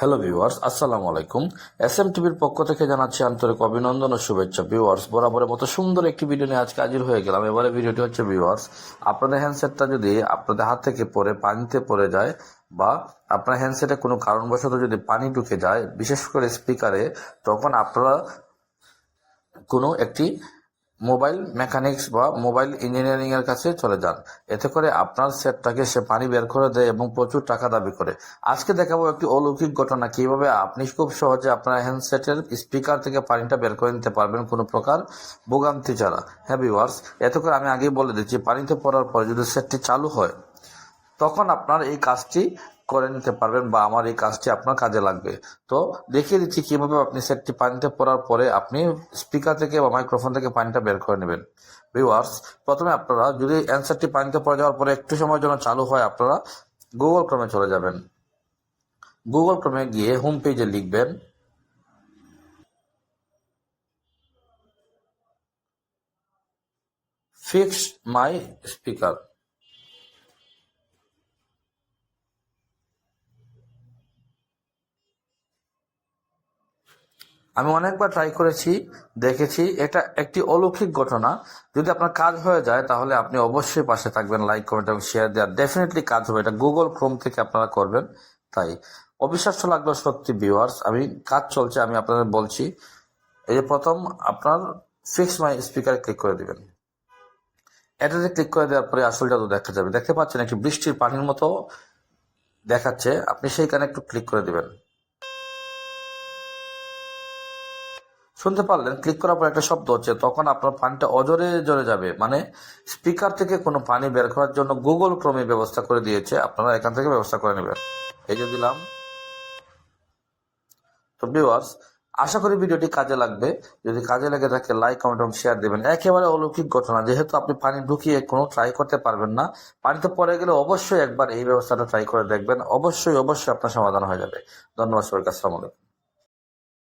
Hello viewers আসসালামু আলাইকুম S M টিভির পক্ষ থেকে জানাচ্ছি আন্তরিক অভিনন্দন ও শুভেচ্ছা ভিউয়ার্স বরাবরের মতো সুন্দর একটি ভিডিও নিয়ে আজকে হাজির হয়ে গেলাম। এবারে ভিডিওটি হচ্ছে ভিউয়ার্স আপনাদের হ্যান্ডসেটটা যদি আপনাদের হাত থেকে পরে পানিতে পড়ে যায়, বা আপনার হ্যান্ডসেটে কোনো কারণবশত যদি পানি ঢুকে যায়, বিশেষ করে স্পিকারে তখন আপনারা কোনো একটি মোবাইল মেকানিক্স বা মোবাইল ইঞ্জিনিয়ারিং এর কাছে চলে যান। এতে করে আপনার সেটটাকে সে পানি বের করে দেয় এবং প্রচুর টাকা দাবি করে। আজকে দেখাবো একটি অলৌকিক ঘটনা। কীভাবে আপনি খুব সহজে আপনার হ্যান্ডসেটের স্পিকার থেকে পানিটা বের করে নিতে পারবেন কোনো প্রকার ভোগান্তি ছাড়া। হ্যাঁ ভিউয়ার্স, এতে করে আমি আগেই বলে দিচ্ছি, পানিতে পড়ার পরে যদি সেটটি চালু হয়, তখন আপনার এই কাজটি করে নিতে পারবেন বা আমার এই কাজটি আপনার কাজে লাগবে। তো দেখিয়ে দিচ্ছি কীভাবে আপনি সেটটি পানিতে পড়ার পরে আপনি স্পিকার থেকে বা মাইক্রোফোন থেকে পানিটা বের করে নেবেন। ভিউয়ার্স, প্রথমে আপনারা যদি অ্যান্সারটি পানিতে পড়ে যাওয়ার পরে একটু সময়ের জন্য চালু হয়, আপনারা গুগল ক্রমে চলে যাবেন। গুগল ক্রমে গিয়ে হোম পেজে লিখবেন। Fix my speaker. আমি অনেকবার ট্রাই করেছি, দেখেছি। এটা একটি অলৌকিক ঘটনা। যদি আপনার কাজ হয়ে যায়, তাহলে আপনি অবশ্যই পাশে থাকবেন লাইক কমেন্ট এবং শেয়ার দেওয়ার ডেফিনেটলি কাজ হবে। এটা গুগল ক্রোম থেকে আপনারা করবেন। তাই অবিশ্বাস্য লাগল সত্যি ভিউয়ার্স আমি, কাজ চলছে, আমি আপনাদের বলছি। এই যে প্রথম, আপনার ফিক্স মাই স্পিকারে ক্লিক করে দিবেন। এটাতে ক্লিক করে দেওয়ার পরে আসলটা তো দেখা যাবে। দেখতে পাচ্ছেন, একটি বৃষ্টির পানির মতো দেখাচ্ছে। আপনি সেইখানে একটু ক্লিক করে দিবেন। শুনতে পারলেন ক্লিক করার পর একটা শব্দ হচ্ছে, তখন আপনার পানিটা অজরে জরে যাবে। মানে স্পিকার থেকে কোনো পানি বের করার জন্য গুগল ক্রমে ব্যবস্থা করে দিয়েছে, আপনারা এখান থেকে ব্যবস্থা করে নেবেন। এই যে দিলাম। তো ভিউয়ার্স আশা করি ভিডিওটি কাজে লাগবে। যদি কাজে লাগে থাকে লাইক কমেন্ট এবং শেয়ার দেবেন। একেবারে অলৌকিক ঘটনা, যেহেতু আপনি পানি ঢুকিয়ে কোনো ট্রাই করতে পারবেন না, পানিতে পড়ে গেলে অবশ্যই একবার এই ব্যবস্থাটা ট্রাই করে দেখবেন, অবশ্যই অবশ্যই আপনার সমাধান হয়ে যাবে। ধন্যবাদ সবাইকে, আসসালামু আলাইকুম।